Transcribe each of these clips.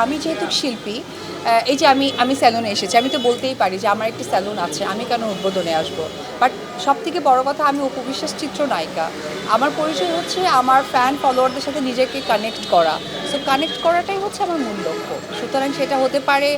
আমি যেহেতু শিল্পী এই যে আমি আমি স্যালুনে এসেছি, আমি তো বলতেই পারি যে আমার একটি স্যালুন আছে, আমি কেন উদ্বোধনে আসব? বাট সব থেকে বড় কথা, আমি উপবিশ্বাস চিত্রনায়িকা। আমার পরিচয় হচ্ছে আমার ফ্যান ফলোয়ারদের সাথে নিজেকে কানেক্ট করা। সো কানেক্ট করাটাই হচ্ছে আমার মূল লক্ষ্য। সুতরাং সেটা হতে পারে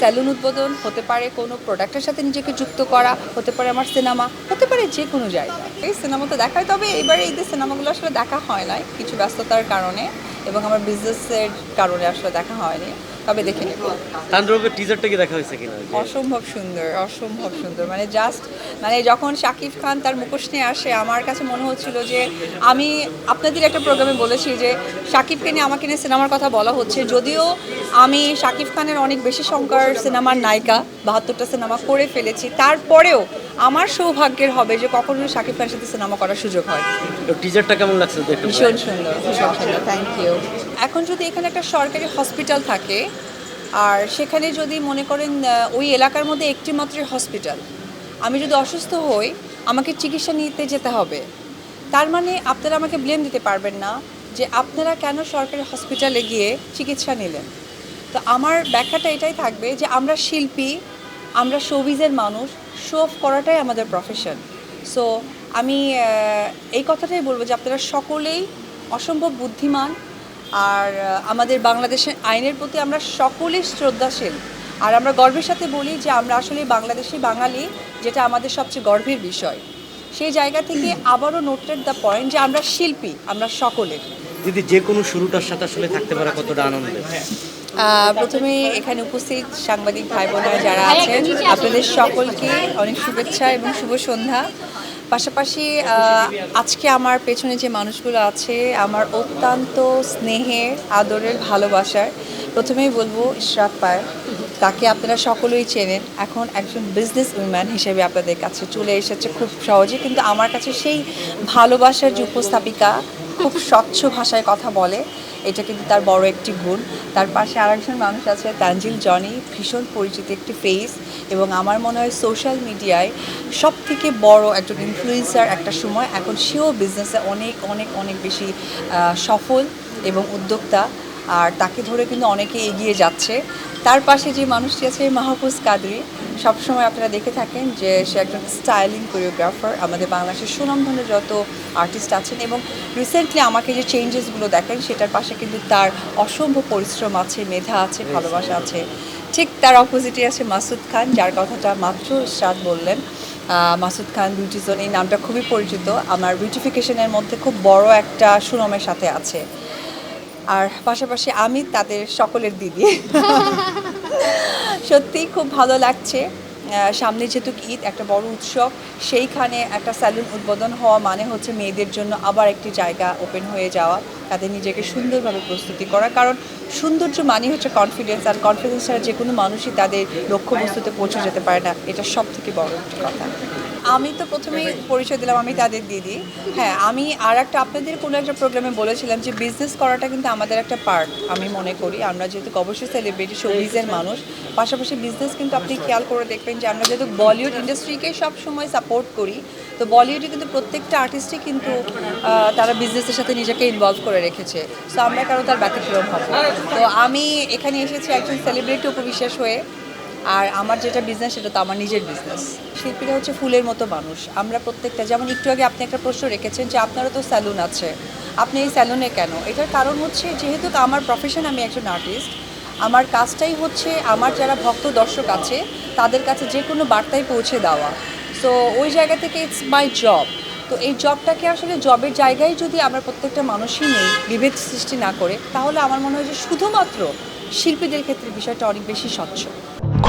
স্যালুন উদ্বোধন, হতে পারে কোনো প্রোডাক্টের সাথে নিজেকে যুক্ত করা, হতে পারে আমার সিনেমা হতে পারে যে কোনো জায়গা এই সিনেমা তো দেখা হয় তবে এবারে ঈদের সিনেমাগুলো আসলে দেখা হয় নাই, কিছু ব্যস্ততার কারণে, এবং আমার বিজনেসের কারণে আসলে দেখা হয়নি। তবে দেখে? নেব তাণ্ডবের টিজারটা কি দেখা হয়েছে কিনা? অসম্ভব সুন্দর অসম্ভব সুন্দর। মানে জাস্ট মানে যখন শাকিব খান তার মুখোশ নিয়ে আসে আমার কাছে মনে হচ্ছিল যে আমি আপনাদের একটা প্রোগ্রামে বলেছি যে শাকিবকে নিয়ে আমাকে নিয়ে সিনেমার কথা বলা হচ্ছে। যদিও আমি শাকিব খানের অনেক বেশি সংখ্যার সিনেমার নায়িকা বাহাত্তরটা সিনেমা করে ফেলেছি। তারপরেও আমার সৌভাগ্যের হবে যে কখনো শাকিব খানের সাথে সিনেমা করার সুযোগ হয়। টিজারটা কেমন লাগছে ভীষণ সুন্দর ভীষণ সুন্দর। থ্যাংক ইউ এখন যদি এখানে একটা সরকারি হসপিটাল থাকে, আর সেখানে যদি মনে করেন ওই এলাকার মধ্যে একটি মাত্র হসপিটাল আমি যদি অসুস্থ হই, আমাকে চিকিৎসা নিতে যেতে হবে। তার মানে আপনারা আমাকে ব্লেম দিতে পারবেন না যে আপনারা কেন সরকারি হসপিটালে গিয়ে চিকিৎসা নিলেন। তো আমার ব্যাখ্যাটা এটাই থাকবে যে আমরা শিল্পী, আমরা শোবিজের মানুষ শো অফ করাটাই আমাদের প্রফেশন সো আমি এই কথাটাই বলব যে আপনারা সকলেই অসম্ভব বুদ্ধিমান আর আমাদের বাংলাদেশের আইনের প্রতি আমরা সকলেই শ্রদ্ধাশীল। আর আমরা গর্বের সাথে বলি যে আমরা আসলে বাংলাদেশি বাঙালি যেটা আমাদের সবচেয়ে গর্বের বিষয়। সেই জায়গা থেকে আবারও নোটেড দ্য পয়েন্ট যে আমরা শিল্পী আমরা সকলের দিদি যে কোনো শুরুটার সাথে আসলে থাকতে পারা কতটা আনন্দের? আহ, প্রথমে এখানে উপস্থিত সাংবাদিক ভাই বোনেরা যারা আছেন আপনাদের সকলকে অনেক শুভেচ্ছা এবং শুভ সন্ধ্যা। পাশাপাশি আজকে আমার পেছনে যে মানুষগুলো আছে, আমার অত্যন্ত স্নেহের আদরের, ভালোবাসার, প্রথমেই বলব ইশরাক পায় তাকে আপনারা সকলেই চেনেন। এখন একজন বিজনেস উইম্যান হিসেবে আপনাদের কাছে চলে এসেছে খুব সহজে, কিন্তু আমার কাছে সেই ভালোবাসার যে উপস্থাপিকা খুব স্বচ্ছ ভাষায় কথা বলে। এটা কিন্তু তার বড় একটি গুণ। তার পাশে আরেকজন মানুষ আছে, তানজিল জনি, ভীষণ পরিচিত একটি ফেস এবং আমার মনে হয় সোশ্যাল মিডিয়ায় সব থেকে বড় একজন ইনফ্লুয়েন্সার একটা সময়। এখন সেও বিজনেসে অনেক অনেক অনেক বেশি সফল এবং উদ্যোক্তা আর তাকে ধরে কিন্তু অনেকে এগিয়ে যাচ্ছে। তার পাশে যে মানুষটি আছে, মাহফুজ কাদরি সবসময় আপনারা দেখে থাকেন যে সে একজন স্টাইলিং কোরিওগ্রাফার আমাদের বাংলাদেশের সুনামধন্য যত আর্টিস্ট আছেন এবং রিসেন্টলি আমাকে যে চেঞ্জেসগুলো দেখেন সেটার পাশে কিন্তু তার অসম্ভব পরিশ্রম আছে মেধা আছে ভালোবাসা আছে। ঠিক তার অপোজিটে আছে মাসুদ খান যার কথাটা মাত্র সাদ বললেন। মাসুদ খান বিউটি জোন এই নামটা খুবই পরিচিত। আমার বিউটিফিকেশনের মধ্যে খুব বড় একটা সুনামের সাথে আছে। আর পাশাপাশি আমি তাদের সকলের দিদি। সত্যিই খুব ভালো লাগছে। সামনে যেহেতু ঈদ, একটা বড় উৎসব, সেইখানে একটা স্যালুন উদ্বোধন হওয়া মানে হচ্ছে মেয়েদের জন্য আবার একটি জায়গা ওপেন হয়ে যাওয়া, তাদের নিজেকে সুন্দরভাবে প্রস্তুতি করা। কারণ সৌন্দর্য মানে হচ্ছে কনফিডেন্স আর কনফিডেন্স ছাড়া যে কোনো মানুষই তাদের লক্ষ্যবস্তুতে পৌঁছে যেতে পারে না। এটা সব থেকে বড় একটি কথা। আমি তো প্রথমেই পরিচয় দিলাম আমি তাদের দিদি। হ্যাঁ আমি আর একটা আপনাদের কোনো একটা প্রোগ্রামে বলেছিলাম যে বিজনেস করাটা কিন্তু আমাদের একটা পার্ট আমি মনে করি। আমরা যেহেতু অবশ্যই সেলিব্রিটি শোবিজের মানুষ পাশাপাশি বিজনেস কিন্তু আপনি খেয়াল করে দেখবেন যে আমরা যেহেতু বলিউড ইন্ডাস্ট্রিকে সব সময় সাপোর্ট করি তো বলিউডে কিন্তু প্রত্যেকটা আর্টিস্টই কিন্তু তারা বিজনেসের সাথে নিজেকে ইনভলভ করে রেখেছে। সো আমরা কারও তার ব্যতিক্রম হব তো আমি এখানে এসেছি একজন সেলিব্রিটি উপবিশ্বাস হয়ে। আর আমার যেটা বিজনেস সেটা তো আমার নিজের বিজনেস শিল্পীরা হচ্ছে ফুলের মতো মানুষ। আমরা প্রত্যেকটা, যেমন একটু আগে আপনি একটা প্রশ্ন রেখেছেন যে আপনারও তো স্যালুন আছে। আপনি এই স্যালুনে কেন? এটার কারণ হচ্ছে, যেহেতু আমার প্রফেশন আমি একজন আর্টিস্ট আমার কাজটাই হচ্ছে আমার যারা ভক্ত দর্শক আছে, তাদের কাছে যে কোনো বার্তায় পৌঁছে দেওয়া। সো ওই জায়গা থেকে ইটস মাই জব তো এই জবটাকে আসলে জবের জায়গায় যদি আমরা প্রত্যেকটা মানুষই নেই, বিভেদ সৃষ্টি না করে, তাহলে আমার মনে হয় যে শুধুমাত্র শিল্পীদের ক্ষেত্রে বিষয়টা অনেক বেশি স্বচ্ছ।